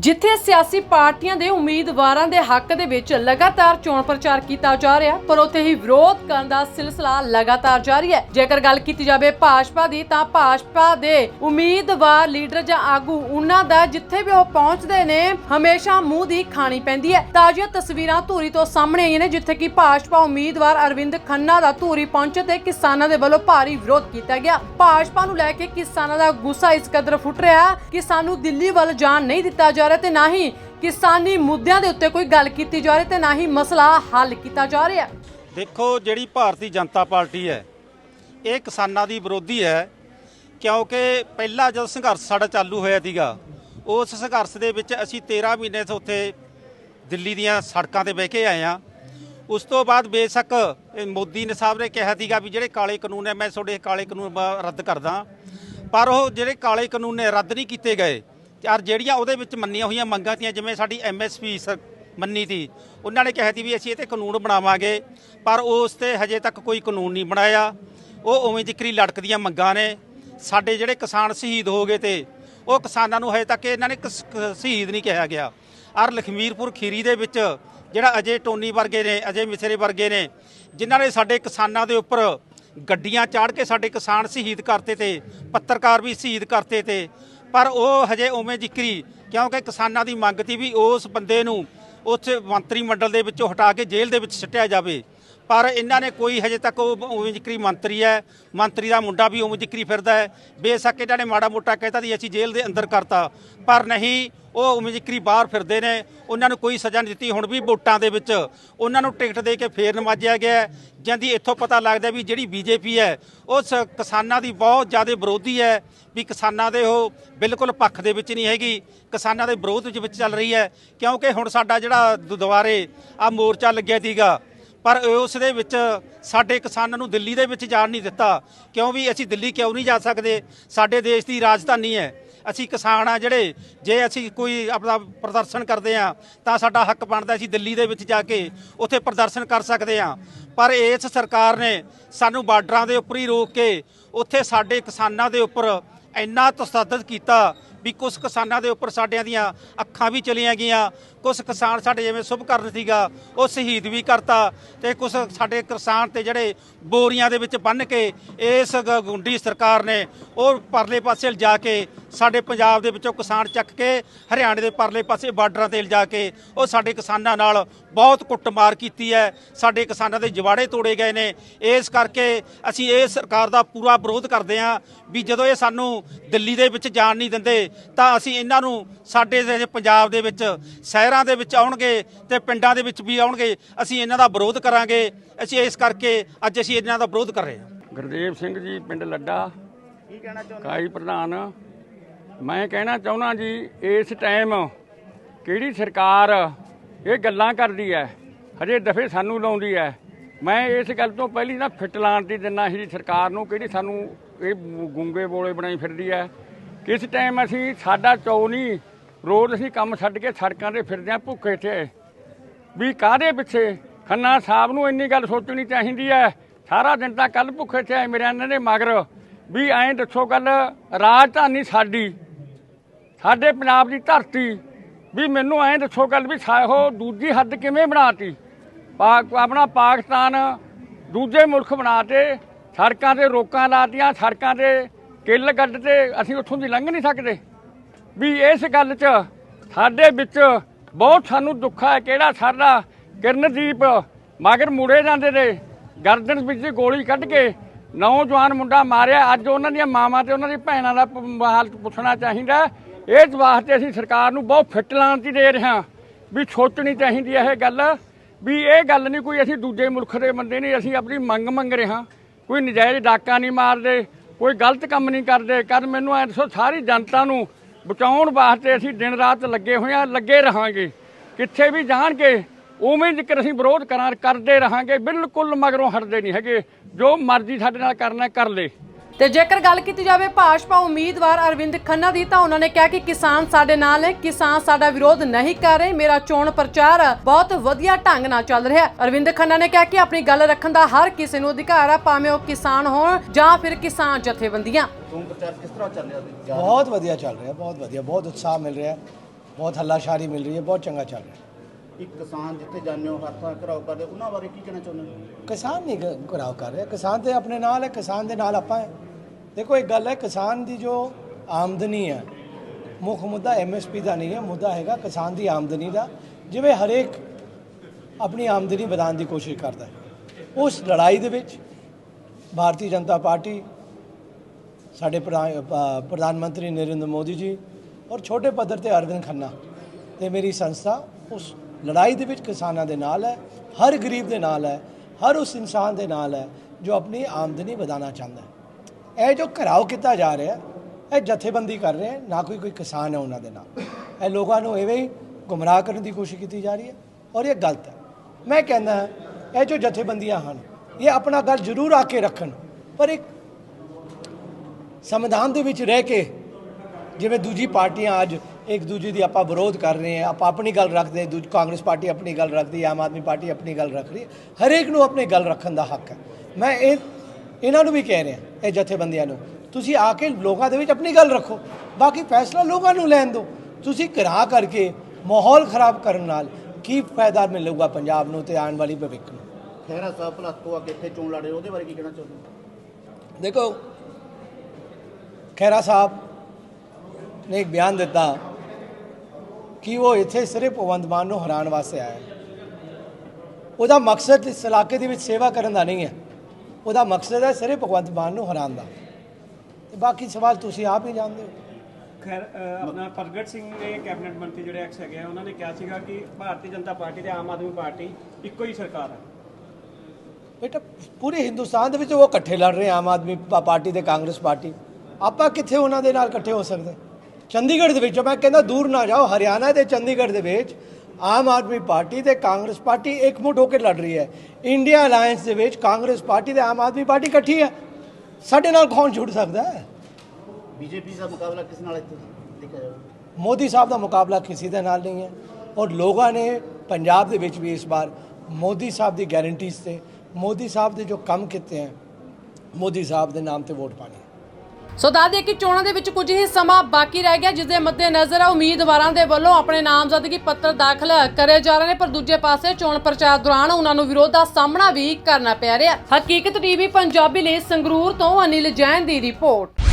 ਜਿੱਥੇ ਸਿਆਸੀ ਪਾਰਟੀਆਂ ਦੇ ਉਮੀਦਵਾਰਾਂ ਦੇ ਹੱਕ ਦੇ ਵਿੱਚ ਲਗਾਤਾਰ ਚੋਣ ਪ੍ਰਚਾਰ ਕੀਤਾ ਜਾ ਰਿਹਾ, ਪਰ ਉੱਥੇ ਹੀ ਵਿਰੋਧ ਕਰਨ ਦਾ ਸਿਲਸਿਲਾ ਲਗਾਤਾਰ ਜਾਰੀ ਹੈ। ਜੇਕਰ ਗੱਲ ਕੀਤੀ ਜਾਵੇ ਭਾਜਪਾ ਦੀ, ਤਾਂ ਭਾਜਪਾ ਦੇ ਉਮੀਦਵਾਰ, ਲੀਡਰ ਜਾਂ ਆਗੂ ਉਹਨਾਂ ਦਾ ਜਿੱਥੇ ਵੀ ਉਹ ਪਹੁੰਚਦੇ ਨੇ, ਹਮੇਸ਼ਾ ਮੂੰਹ ਦੀ ਖਾਣੀ ਪੈਂਦੀ ਹੈ। ਤਾਜ਼ੀਆਂ ਤਸਵੀਰਾਂ ਧੂਰੀ ਤੋਂ ਸਾਹਮਣੇ ਆਈਆਂ ਨੇ, ਜਿੱਥੇ ਕਿ ਭਾਜਪਾ ਉਮੀਦਵਾਰ ਅਰਵਿੰਦ ਖੰਨਾ ਦਾ ਧੂਰੀ ਪਹੁੰਚੇ ਤੇ ਕਿਸਾਨਾਂ ਦੇ ਵੱਲੋਂ ਭਾਰੀ ਵਿਰੋਧ ਕੀਤਾ ਗਿਆ। ਭਾਜਪਾ ਨੂੰ ਲੈ ਕੇ ਕਿਸਾਨਾਂ ਦਾ ਗੁੱਸਾ ਇਸ ਕਦਰ ਫੁੱਟ ਰਿਹਾ। ਕਿ ਸਾਨੂੰ ਦਿੱਲੀ ਵੱਲ ਜਾਣ ਨਹੀਂ ਦਿੱਤਾ ਜਾ ਰਿਹਾ ਤੇ ਨਾ ਹੀ ਕਿਸਾਨੀ ਮੁੱਦਿਆਂ ਦੇ ਉੱਤੇ ਕੋਈ ਗੱਲ ਕੀਤੀ ਜਾ ਰਹੀ ਤੇ ਨਾ ਹੀ ਮਸਲਾ ਹੱਲ ਕੀਤਾ ਜਾ ਰਿਹਾ। ਦੇਖੋ, ਜਿਹੜੀ ਭਾਰਤੀ ਜਨਤਾ ਪਾਰਟੀ ਹੈ, ਇਹ ਕਿਸਾਨਾਂ ਦੀ ਵਿਰੋਧੀ ਹੈ, ਕਿਉਂਕਿ ਪਹਿਲਾ ਜਦੋਂ ਸੰਘਰਸ਼ ਸਾਡਾ ਚਾਲੂ ਹੋਇਆ ਸੀਗਾ, ਉਸ ਸੰਘਰਸ਼ ਦੇ ਵਿੱਚ ਅਸੀਂ 13 ਮਹੀਨੇ ਤੋਂ ਉੱਥੇ ਦਿੱਲੀ ਦੀਆਂ ਸੜਕਾਂ ਤੇ ਬਹਿ ਕੇ ਆਏ ਆ ਉਸ ਤੋਂ ਬਾਅਦ ਬੇਸ਼ੱਕ ਮੋਦੀ ਨੇ ਸਾਹਿਬ ਨੇ ਕਿਹਾ ਸੀਗਾ ਵੀ ਜਿਹੜੇ ਕਾਲੇ ਕਾਨੂੰਨ ਹੈ ਮੈਂ ਤੁਹਾਡੇ ਕਾਲੇ ਕਾਨੂੰਨ ਰੱਦ ਕਰਦਾ, ਪਰ ਉਹ ਜਿਹੜੇ ਕਾਲੇ ਕਾਨੂੰਨ ਨੇ ਰੱਦ ਨਹੀਂ ਕੀਤੇ ਗਏ ਯਾਰ ਜਿਹੜੀਆਂ ਉਹਦੇ ਵਿੱਚ ਮੰਨੀਆਂ ਹੋਈਆਂ ਮੰਗਾਂ ਤੀਆਂ, ਜਿਵੇਂ ਸਾਡੀ ਐਮਐਸਪੀ ਮੰਨੀ ਤੀ, ਉਹਨਾਂ ਨੇ ਕਿਹਾ ਸੀ ਵੀ ਅਸੀਂ ਇਹ ਤੇ ਕਾਨੂੰਨ ਬਣਾਵਾਂਗੇ, ਪਰ ਉਸ ਤੇ ਹਜੇ ਤੱਕ ਕੋਈ ਕਾਨੂੰਨ ਨਹੀਂ ਬਣਾਇਆ। ਉਹ ਉਵੇਂ ਜ਼ਿਕਰੀ ਲੜਕਦੀਆਂ ਮੰਗਾਂ ਨੇ। ਸਾਡੇ ਜਿਹੜੇ ਕਿਸਾਨ ਸ਼ਹੀਦ ਹੋ ਗਏ ਤੇ, ਉਹ ਕਿਸਾਨਾਂ ਨੂੰ ਹਜੇ ਤੱਕ ਇਹਨਾਂ ਨੇ ਕ- ਸ਼ਹੀਦ ਨਹੀਂ ਕਿਹਾ ਗਿਆ। ਔਰ ਲਖਮੀਰਪੁਰ ਖੀਰੀ ਦੇ ਵਿੱਚ ਜਿਹੜਾ ਅਜੇ ਟੋਨੀ ਵਰਗੇ ਨੇ, ਅਜੇ ਮਿਸਰੇ ਵਰਗੇ ਨੇ, ਜਿਨ੍ਹਾਂ ਨੇ ਸਾਡੇ ਕਿਸਾਨਾਂ ਦੇ ਉੱਪਰ ਗੱਡੀਆਂ ਚਾੜ ਕੇ ਸਾਡੇ ਕਿਸਾਨ ਸ਼ਹੀਦ ਕਰਤੇ ਤੇ, ਪੱਤਰਕਾਰ ਵੀ ਸ਼ਹੀਦ ਕਰਤੇ ਤੇ ਪਰ ਉਹ ਹਜੇ ਉਵੇਂ ਜ਼ਿਕਰੀ, ਕਿਉਂਕਿ ਕਿਸਾਨਾਂ ਦੀ ਮੰਗ ਸੀ ਵੀ ਉਸ ਬੰਦੇ ਨੂੰ ਉਸ ਮੰਤਰੀ ਮੰਡਲ ਦੇ ਵਿੱਚੋਂ ਹਟਾ ਕੇ ਜੇਲ੍ਹ ਦੇ ਵਿੱਚ ਸਿੱਟਿਆ ਜਾਵੇ। ਪਰ ਇਹਨਾਂ ਨੇ ਕੋਈ ਹਜੇ ਤੱਕ ਉਹ ਉਵੇਂ ਜ਼ਿਕਰੀ ਮੰਤਰੀ ਹੈ, ਮੰਤਰੀ ਦਾ ਮੁੰਡਾ ਵੀ ਉਵੇਂ ਜ਼ਿਕਰੀ ਫਿਰਦਾ ਹੈ। ਬੇਸ਼ੱਕ ਇਹਨਾਂ ਨੇ ਮਾੜਾ ਮੋਟਾ ਕਹਿਤਾ ਦੀ ਅਸੀਂ ਜੇਲ੍ਹ ਦੇ ਅੰਦਰ ਕਰਤਾ, ਪਰ ਨਹੀਂ ਉਹ ਉਵੇਂ ਬਾਹਰ ਫਿਰਦੇ ਨੇ, ਉਹਨਾਂ ਨੂੰ ਕੋਈ ਸਜ਼ਾ ਨਹੀਂ ਦਿੱਤੀ ਹੁਣ ਵੀ ਵੋਟਾਂ ਦੇ ਵਿੱਚ ਉਹਨਾਂ ਨੂੰ ਟਿਕਟ ਦੇ ਕੇ ਫੇਰ ਨਵਾਜਿਆ ਗਿਆ ਹੈ। ਜਾਂਦੀ ਇੱਥੋਂ ਪਤਾ ਲੱਗਦਾ ਵੀ ਜਿਹੜੀ ਬੀਜੇਪੀ ਹੈ, ਉਹ ਸ- ਕਿਸਾਨਾਂ ਦੀ ਬਹੁਤ ਜ਼ਿਆਦਾ ਵਿਰੋਧੀ ਹੈ, ਵੀ ਕਿਸਾਨਾਂ ਦੇ ਉਹ ਬਿਲਕੁਲ ਪੱਖ ਦੇ ਵਿੱਚ ਨਹੀਂ ਹੈਗੀ, ਕਿਸਾਨਾਂ ਦੇ ਵਿਰੋਧ ਵਿੱਚ ਚੱਲ ਰਹੀ ਹੈ, ਕਿਉਂਕਿ ਹੁਣ ਸਾਡਾ ਜਿਹੜਾ ਦੁ- ਦੁਬਾਰੇ ਆ ਮੋਰਚਾ ਲੱਗਿਆ ਸੀਗਾ, ਪਰ ਉਸ ਦੇ ਵਿੱਚ ਸਾਡੇ ਕਿਸਾਨਾਂ ਨੂੰ ਦਿੱਲੀ ਦੇ ਵਿੱਚ ਜਾਣ ਨਹੀਂ ਦਿੱਤਾ, ਕਿਉਂ ਵੀ ਅਸੀਂ ਦਿੱਲੀ ਕਿਉਂ ਨਹੀਂ ਜਾ ਸਕਦੇ ਸਾਡੇ ਦੇਸ਼ ਦੀ ਰਾਜਧਾਨੀ ਹੈ ਅਸੀਂ ਕਿਸਾਨ ਆ ਜਿਹੜੇ, ਜੇ ਅਸੀਂ ਕੋਈ ਆਪਣਾ ਪ੍ਰਦਰਸ਼ਨ ਕਰਦੇ ਆ, ਤਾਂ ਸਾਡਾ ਹੱਕ ਬਣਦਾ ਅਸੀਂ ਦਿੱਲੀ ਦੇ ਵਿੱਚ ਜਾ ਕੇ ਉੱਥੇ ਪ੍ਰਦਰਸ਼ਨ ਕਰ ਸਕਦੇ ਆ। ਪਰ ਇਸ ਸਰਕਾਰ ਨੇ ਸਾਨੂੰ ਬਾਰਡਰਾਂ ਦੇ ਉੱਪਰ ਹੀ ਰੋਕ ਕੇ ਉੱਥੇ ਸਾਡੇ ਕਿਸਾਨਾਂ ਦੇ ਉੱਪਰ ਇੰਨਾ ਤਸੱਦਦ ਕੀਤਾ ਵੀ ਕੁਝ ਕਿਸਾਨਾਂ ਦੇ ਉੱਪਰ ਸਾਡਿਆਂ ਦੀਆਂ ਅੱਖਾਂ ਵੀ ਚਲੀਆਂ ਗਈਆਂ। ਕੁਝ ਕਿਸਾਨ ਸਾਡੇ ਜਿਵੇਂ ਸੁਭ ਕਰਨ ਸੀਗਾ, ਉਹ ਸ਼ਹੀਦ ਵੀ ਕਰਤਾ ਤੇ ਕੁਝ ਸਾਡੇ ਕਿਸਾਨ ਤੇ ਜਿਹੜੇ ਬੋਰੀਆਂ ਦੇ ਵਿੱਚ ਬੰਨ ਕੇ ਇਸ ਗੁੰਡੀ ਸਰਕਾਰ ਨੇ ਉਹ ਪਰਲੇ ਪਾਸੇ ਲਿਜਾ ਕੇ ਸਾਡੇ ਪੰਜਾਬ ਦੇ ਵਿੱਚੋਂ ਕਿਸਾਨ ਚੱਕ ਕੇ ਹਰਿਆਣੇ ਦੇ ਪਰਲੇ ਪਾਸੇ ਬਾਰਡਰਾਂ ਤੇ ਲਿਜਾ ਕੇ ਉਹ ਸਾਡੇ ਕਿਸਾਨਾਂ ਨਾਲ ਬਹੁਤ ਕੁੱਟਮਾਰ ਕੀਤੀ ਹੈ। ਸਾਡੇ ਕਿਸਾਨਾਂ ਦੇ ਜਵਾੜੇ ਤੋੜੇ ਗਏ ਨੇ। ਇਸ ਕਰਕੇ ਅਸੀਂ ਇਹ ਸਰਕਾਰ ਦਾ ਪੂਰਾ ਵਿਰੋਧ ਕਰਦੇ ਹਾਂ ਵੀ ਜਦੋਂ ਇਹ ਸਾਨੂੰ ਦਿੱਲੀ ਦੇ ਵਿੱਚ ਜਾਣ ਨਹੀਂ ਦਿੰਦੇ ਤਾਂ ਅਸੀਂ ਇਹਨਾਂ ਨੂੰ ਸਾਡੇ ਜਿਹੜੇ ਪੰਜਾਬ ਦੇ ਵਿੱਚ ਸ਼ਹਿਰਾਂ ਦੇ ਵਿੱਚ ਆਉਣਗੇ ਤੇ ਪਿੰਡਾਂ ਦੇ ਵਿੱਚ ਵੀ ਆਉਣਗੇ ਅਸੀਂ ਇਹਨਾਂ ਦਾ ਵਿਰੋਧ ਕਰਾਂਗੇ। ਅਸੀਂ ਇਸ ਕਰਕੇ ਅੱਜ ਅਸੀਂ ਇਹਨਾਂ ਦਾ ਵਿਰੋਧ ਕਰ ਰਹੇ ਹਾਂ। ਗੁਰਦੇਵ ਸਿੰਘ ਜੀ ਪਿੰਡ ਲੱਡਾ। ਕੀ ਕਹਿਣਾ ਚਾਹੁੰਦੇ ਕਾਈ ਪ੍ਰਧਾਨ ਮੈਂ ਕਹਿਣਾ ਚਾਹੁੰਦਾ ਜੀ ਇਸ ਟਾਈਮ ਕਿਹੜੀ ਸਰਕਾਰ ਇਹ ਗੱਲਾਂ ਕਰਦੀ ਹੈ? ਹਜੇ ਦਫੇ ਸਾਨੂੰ ਲਾਉਂਦੀ ਹੈ। ਮੈਂ ਇਸ ਗੱਲ ਤੋਂ ਪਹਿਲੀ ਨਾ ਫਿੱਟ ਲਾਣ ਦੀ ਦਿੰਨਾ ਸੀ ਸਰਕਾਰ ਨੂੰ ਕਿਹੜੀ ਸਾਨੂੰ ਇਹ ਗੁੰਗੇ ਬੋਲੇ ਬਣਾਈ ਫਿਰਦੀ ਹੈ। ਕਿਸ ਟਾਈਮ ਅਸੀਂ ਸਾਡਾ ਚੌ ਨਹੀਂ ਰੋਜ਼ ਅਸੀਂ ਕੰਮ ਛੱਡ ਕੇ ਸੜਕਾਂ ਤੇ ਫਿਰਦੇ ਹਾਂ ਭੁੱਖੇ ਤੇ ਵੀ ਕਾਹਦੇ ਪਿੱਛੇ? ਖੰਨਾ ਸਾਹਿਬ ਨੂੰ ਇੰਨੀ ਗੱਲ ਸੋਚਣੀ ਚਾਹੀਦੀ ਹੈ। ਸਾਰਾ ਦਿਨ ਤਾਂ ਕੱਲ ਭੁੱਖੇ ਤੇ ਆਏ ਮੇਰੇ ਇਹਨਾਂ ਦੇ ਮਗਰ। ਵੀ ਐਂ ਦੱਸੋ ਗੱਲ, ਰਾਜਧਾਨੀ ਸਾਡੀ, ਸਾਡੇ ਪੰਜਾਬ ਦੀ ਧਰਤੀ। ਵੀ ਮੈਨੂੰ ਐਂ ਦੱਸੋ ਗੱਲ ਵੀ ਸਾ- ਦੂਜੀ ਹੱਦ ਕਿਵੇਂ ਬਣਾਤੀ? ਪਾਕ ਆਪਣਾ ਪਾਕਿਸਤਾਨ ਦੂਜੇ ਮੁਲਕ ਬਣਾਤੇ ਸੜਕਾਂ ਤੇ ਰੋਕਾਂ ਲਾਤੀਆਂ, ਸੜਕਾਂ ਤੇ ਕਿੱਲ ਗੱਡ ਤੇ ਅਸੀਂ ਉੱਥੋਂ ਦੀ ਲੰਘ ਨਹੀਂ ਸਕਦੇ। ਵੀ ਇਸ ਗੱਲ 'ਚ ਸਾਡੇ ਵਿੱਚ ਬਹੁਤ ਸਾਨੂੰ ਦੁੱਖ ਹੈ, ਕਿਹੜਾ ਸਾਡਾ ਕਿਰਨਦੀਪ ਮਗਰ ਮੁੜੇ ਜਾਂਦੇ ਨੇ, ਗਰਦਨ ਵਿੱਚ ਗੋਲੀ ਕੱਢ ਕੇ ਨੌਜਵਾਨ ਮੁੰਡਾ ਮਾਰਿਆ। ਅੱਜ ਉਹਨਾਂ ਦੀਆਂ ਮਾਵਾਂ ਤੇ ਉਹਨਾਂ ਦੀ ਭੈਣਾਂ ਦਾ ਪ- ਹਾਲਤ ਪੁੱਛਣਾ ਚਾਹੀਦਾ ਇਸ ਵਾਸਤੇ ਅਸੀਂ ਸਰਕਾਰ ਨੂੰ ਬਹੁਤ ਫਿੱਟ ਲਾਂਤੀ ਦੇ ਰਹੇ ਹਾਂ ਵੀ ਸੋਚਣੀ ਚਾਹੀਦੀ ਹੈ ਇਹ ਗੱਲ। ਵੀ ਇਹ ਗੱਲ ਨਹੀਂ ਕੋਈ ਅਸੀਂ ਦੂਜੇ ਮੁਲਕ ਦੇ ਬੰਦੇ ਨਹੀਂ, ਅਸੀਂ ਆਪਣੀ ਮੰਗ ਮੰਗ ਰਹੇ ਹਾਂ। ਕੋਈ ਨਜਾਇਜ਼ ਡਾਕਾ ਨਹੀਂ ਮਾਰਦੇ ਕੋਈ ਗਲਤ ਕੰਮ ਨਹੀਂ ਕਰਦੇ ਕਰ ਮੈਨੂੰ ਐ ਦੱਸੋ, ਸਾਰੀ ਜਨਤਾ ਨੂੰ ਬਚਾਉਣ ਵਾਸਤੇ ਅਸੀਂ ਦਿਨ ਰਾਤ ਲੱਗੇ ਹੋਏ ਹਾਂ, ਲੱਗੇ ਰਹਾਂਗੇ। ਕਿੱਥੇ ਵੀ ਜਾਣਗੇ, ਉਵੇਂ ਜ਼ਿਕਰ ਅਸੀਂ ਵਿਰੋਧ ਕਰਾਂ, ਕਰਦੇ ਰਹਾਂਗੇ, ਬਿਲਕੁਲ ਮਗਰੋਂ ਹਟਦੇ ਨਹੀਂ ਹੈਗੇ। ਜੋ ਮਰਜ਼ੀ ਸਾਡੇ ਨਾਲ ਕਰਨਾ ਕਰ ਲੇ। ਤੇ ਜੇਕਰ ਗੱਲ ਕੀਤੀ ਜਾਵੇ ਭਾਜਪਾ ਉਮੀਦਵਾਰ ਅਰਵਿੰਦ ਖੰਨਾ ਦੀ ਤਾਂ ਉਹਨਾਂ ਨੇ ਕਿਹਾ ਕਿ ਕਿਸਾਨ ਸਾਡੇ ਨਾਲ ਹੈ ਕਿਸਾਨ ਸਾਡਾ ਵਿਰੋਧ ਨਹੀਂ ਕਰ ਰਹੇ ਮੇਰਾ ਚੋਣ ਪ੍ਰਚਾਰ ਬਹੁਤ ਵਧੀਆ ਢੰਗ ਨਾਲ ਚੱਲ ਰਿਹਾ ਹੈ। ਅਰਵਿੰਦ ਖੰਨਾ ਨੇ ਕਿਹਾ ਕਿ ਆਪਣੀ ਗੱਲ ਰੱਖਣ ਦਾ ਹਰ ਕਿਸੇ ਨੂੰ ਅਧਿਕਾਰ ਹੈ ਭਾਵੇਂ ਉਹ ਕਿਸਾਨ ਹੋਣ ਜਾਂ ਫਿਰ ਕਿਸਾਨ ਜਥੇਬੰਦੀਆਂ। ਬਹੁਤ ਵਧੀਆ ਚੱਲ ਰਿਹਾ ਬਹੁਤ ਵਧੀਆ ਬਹੁਤ ਉਤਸ਼ਾਹ ਮਿਲ ਰਿਹਾ ਬਹੁਤ ਹੱਲਾਸ਼ਾਰੀ ਮਿਲ ਰਹੀ ਹੈ ਬਹੁਤ ਚੰਗਾ ਚੱਲ ਰਿਹਾ। ਇੱਕ ਕਿਸਾਨ ਜਿੱਥੇ ਜਾਂਦੇ ਹੋ ਹਰ ਥਾਂ ਘਰਾਓ ਕਰਦੇ ਉਹਨਾਂ ਬਾਰੇ ਕੀ ਕਹਿਣਾ ਚਾਹੁੰਦੇ ਹੋ? ਕਿਸਾਨ ਨਹੀਂ ਘਰਾਓ ਕਰ ਰਿਹਾ ਕਿਸਾਨ ਤੇ ਆਪਣੇ ਨਾਲ ਹੈ ਕਿਸਾਨ ਦੇ ਨਾਲ ਆਪਾਂ ਹੈ। ਦੇਖੋ ਇੱਕ ਗੱਲ ਹੈ, ਕਿਸਾਨ ਦੀ ਜੋ ਆਮਦਨੀ ਹੈ, ਮੁੱਖ ਮੁੱਦਾ ਐਮਐਸਪੀ ਦਾ ਨਹੀਂ ਹੈ, ਮੁੱਦਾ ਹੈਗਾ ਕਿਸਾਨ ਦੀ ਆਮਦਨੀ ਦਾ, ਜਿਵੇਂ ਹਰੇਕ ਆਪਣੀ ਆਮਦਨੀ ਵਧਾਉਣ ਦੀ ਕੋਸ਼ਿਸ਼ ਕਰਦਾ ਹੈ। ਉਸ ਲੜਾਈ ਦੇ ਵਿੱਚ ਭਾਰਤੀ ਜਨਤਾ ਪਾਰਟੀ, ਸਾਡੇ ਪ੍ਰਧਾਨ ਪ੍ਰਧਾਨ ਮੰਤਰੀ ਨਰਿੰਦਰ ਮੋਦੀ ਜੀ ਔਰ ਛੋਟੇ ਪੱਧਰ ਤੇ ਅਰਵਿੰਦ ਖੰਨਾ ਤੇ ਮੇਰੀ ਸੰਸਥਾ, ਉਸ ਲੜਾਈ ਦੇ ਵਿੱਚ ਕਿਸਾਨਾਂ ਦੇ ਨਾਲ ਹੈ, ਹਰ ਗਰੀਬ ਦੇ ਨਾਲ ਹੈ, ਹਰ ਉਸ ਇਨਸਾਨ ਦੇ ਨਾਲ ਹੈ, ਜੋ ਆਪਣੀ ਆਮਦਨੀ ਵਧਾਉਣਾ ਚਾਹੁੰਦਾ ਹੈ। ਇਹ ਜੋ ਘਰਾਓ ਕੀਤਾ ਜਾ ਰਿਹਾ ਇਹ ਜਥੇਬੰਦੀ ਕਰ ਰਹੇ ਨਾ ਕੋਈ ਕੋਈ ਕਿਸਾਨ ਹੈ ਉਹਨਾਂ ਦੇ ਨਾਲ। ਇਹ ਲੋਕਾਂ ਨੂੰ ਐਵੇਂ ਹੀ ਗੁੰਮਰਾਹ ਕਰਨ ਦੀ ਕੋਸ਼ਿਸ਼ ਕੀਤੀ ਜਾ ਰਹੀ ਹੈ ਔਰ ਇਹ ਗਲਤ ਹੈ। ਮੈਂ ਕਹਿੰਦਾ ਹਾਂ, ਇਹ ਜੋ ਜਥੇਬੰਦੀਆਂ ਹਨ ਇਹ ਆਪਣਾ ਗੱਲ ਜ਼ਰੂਰ ਆ ਕੇ ਰੱਖਣ ਪਰ ਇੱਕ ਸੰਵਿਧਾਨ ਦੇ ਵਿੱਚ ਰਹਿ ਕੇ ਜਿਵੇਂ ਦੂਜੀ ਪਾਰਟੀਆਂ ਅੱਜ ਇੱਕ ਦੂਜੇ ਦੀ ਆਪਾਂ ਵਿਰੋਧ ਕਰ ਰਹੇ ਹਾਂ ਆਪਾਂ ਆਪਣੀ ਗੱਲ ਰੱਖਦੇ ਦੂਜੀ ਕਾਂਗਰਸ ਪਾਰਟੀ ਆਪਣੀ ਗੱਲ ਰੱਖਦੀ ਆਮ ਆਦਮੀ ਪਾਰਟੀ ਆਪਣੀ ਗੱਲ ਰੱਖ ਰਹੀ ਹੈ ਹਰੇਕ ਨੂੰ ਆਪਣੀ ਗੱਲ ਰੱਖਣ ਦਾ ਹੱਕ ਹੈ। ਮੈਂ ਇਹ ਇਹਨਾਂ ਨੂੰ ਵੀ ਕਹਿ ਰਿਹਾ ਇਹ ਜਥੇਬੰਦੀਆਂ ਨੂੰ ਤੁਸੀਂ ਆ ਕੇ ਲੋਕਾਂ ਦੇ ਵਿੱਚ ਆਪਣੀ ਗੱਲ ਰੱਖੋ ਬਾਕੀ ਫੈਸਲਾ ਲੋਕਾਂ ਨੂੰ ਲੈਣ ਦਿਓ। ਤੁਸੀਂ ਘਰਾ ਕਰਕੇ ਮਾਹੌਲ ਖਰਾਬ ਕਰਨ ਨਾਲ ਕੀ ਫਾਇਦਾ ਮਿਲੂਗਾ ਪੰਜਾਬ ਨੂੰ ਤੇ ਆਉਣ ਵਾਲੀ ਭਵਿੱਖ ਨੂੰ? ਖਹਿਰਾ ਸਾਹਿਬ ਪਲੱਸ ਤੋਂ ਅੱਗੇ ਇੱਥੇ ਚੋਣ ਲੜ ਰਹੇ ਉਹਦੇ ਬਾਰੇ ਕੀ ਕਹਿਣਾ ਚਾਹੁੰਦੇ ਦੇਖੋ ਖੈਰਾ ਸਾਹਿਬ ਨੇ ਇੱਕ ਬਿਆਨ ਦਿੱਤਾ ਕਿ ਉਹ ਇੱਥੇ ਸਿਰਫ ਭਗਵੰਤ ਮਾਨ ਨੂੰ ਹਰਾਉਣ ਵਾਸਤੇ ਆਇਆ ਉਹਦਾ ਮਕਸਦ ਇਸ ਇਲਾਕੇ ਦੇ ਵਿੱਚ ਸੇਵਾ ਕਰਨ ਦਾ ਨਹੀਂ ਹੈ। ਉਹਦਾ ਮਕਸਦ ਹੈ ਸਿਰਫ ਭਗਵੰਤ ਮਾਨ ਨੂੰ ਹਰਾਉਣ ਦਾ। ਤੇ ਬਾਕੀ ਸਵਾਲ ਤੁਸੀਂ ਆਪ ਹੀ ਜਾਣਦੇ ਹੋ। ਖੈਰ ਆਪਣਾ ਪ੍ਰਗਟ ਸਿੰਘ ਨੇ ਕੈਬਨਿਟ ਮੰਤਰੀ ਜਿਹੜੇ ਐਕਸ ਹੈਗੇ ਉਹਨਾਂ ਨੇ ਕਿਹਾ ਸੀਗਾ ਕਿ ਭਾਰਤੀ ਜਨਤਾ ਪਾਰਟੀ ਤੇ ਆਮ ਆਦਮੀ ਪਾਰਟੀ ਇੱਕੋ ਹੀ ਸਰਕਾਰ ਹੈ। ਬੇਟਾ ਪੂਰੇ ਹਿੰਦੁਸਤਾਨ ਦੇ ਵਿੱਚ ਉਹ ਇਕੱਠੇ ਲੜ ਰਹੇ ਆਮ ਆਦਮੀ ਪਾਰਟੀ ਤੇ ਕਾਂਗਰਸ ਪਾਰਟੀ। ਆਪਾਂ ਕਿੱਥੇ ਉਹਨਾਂ ਦੇ ਨਾਲ ਇਕੱਠੇ ਹੋ ਸਕਦੇ? ਚੰਡੀਗੜ੍ਹ ਦੇ ਵਿੱਚ ਮੈਂ ਕਹਿੰਦਾ ਦੂਰ ਨਾ ਜਾਓ ਹਰਿਆਣਾ ਤੇ ਚੰਡੀਗੜ੍ਹ ਦੇ ਵਿੱਚ ਆਮ ਆਦਮੀ ਪਾਰਟੀ ਤੇ ਕਾਂਗਰਸ ਪਾਰਟੀ ਇਕਮੁੱਠ ਹੋ ਕੇ ਲੜ ਰਹੀ ਹੈ। ਇੰਡੀਆ ਅਲਾਈਅੰਸ ਦੇ ਵਿੱਚ ਕਾਂਗਰਸ ਪਾਰਟੀ ਤੇ ਆਮ ਆਦਮੀ ਪਾਰਟੀ ਇਕੱਠੀ ਹੈ। ਸਾਡੇ ਨਾਲ ਕੌਣ ਜੁੜ ਸਕਦਾ ਹੈ? ਬੀਜੇਪੀ ਦਾ ਮੁਕਾਬਲਾ ਕਿਸ ਨਾਲ ਦੇਖਿਆ ਜਾਵੇ? ਮੋਦੀ ਸਾਹਿਬ ਦਾ ਮੁਕਾਬਲਾ ਕਿਸੇ ਦੇ ਨਾਲ ਨਹੀਂ ਹੈ ਔਰ ਲੋਕਾਂ ਨੇ ਪੰਜਾਬ ਦੇ ਵਿੱਚ ਵੀ ਇਸ ਵਾਰ ਮੋਦੀ ਸਾਹਿਬ ਦੀ ਗਾਰੰਟੀਜ਼ ਤੇ ਮੋਦੀ ਸਾਹਿਬ ਦੇ ਜੋ ਕੰਮ ਕੀਤੇ ਹੈ ਮੋਦੀ ਸਾਹਿਬ ਦੇ ਨਾਮ ਤੇ ਵੋਟ ਪਾਣੀ ਸੋ ਦੱਸ ਦਈਏ ਕਿ ਚੋਣਾਂ ਦੇ ਵਿੱਚ ਕੁਝ ਹੀ ਸਮਾਂ ਬਾਕੀ ਰਹਿ ਗਿਆ, ਜਿਸ ਦੇ ਮੱਦੇਨਜ਼ਰ ਉਮੀਦਵਾਰਾਂ ਦੇ ਵੱਲੋਂ ਆਪਣੇ ਨਾਮਜ਼ਦਗੀ ਪੱਤਰ ਦਾਖਲ ਕਰੇ ਜਾ ਰਹੇ ਨੇ, ਪਰ ਦੂਜੇ ਪਾਸੇ ਚੋਣ ਪ੍ਰਚਾਰ ਦੌਰਾਨ ਉਹਨਾਂ ਨੂੰ ਵਿਰੋਧ ਦਾ ਸਾਹਮਣਾ ਵੀ ਕਰਨਾ ਪੈ ਰਿਹਾ। ਹਕੀਕਤ ਟੀਵੀ ਪੰਜਾਬੀ ਲਈ ਸੰਗਰੂਰ ਤੋਂ ਅਨਿਲ ਜੈਨ ਦੀ ਰਿਪੋਰਟ।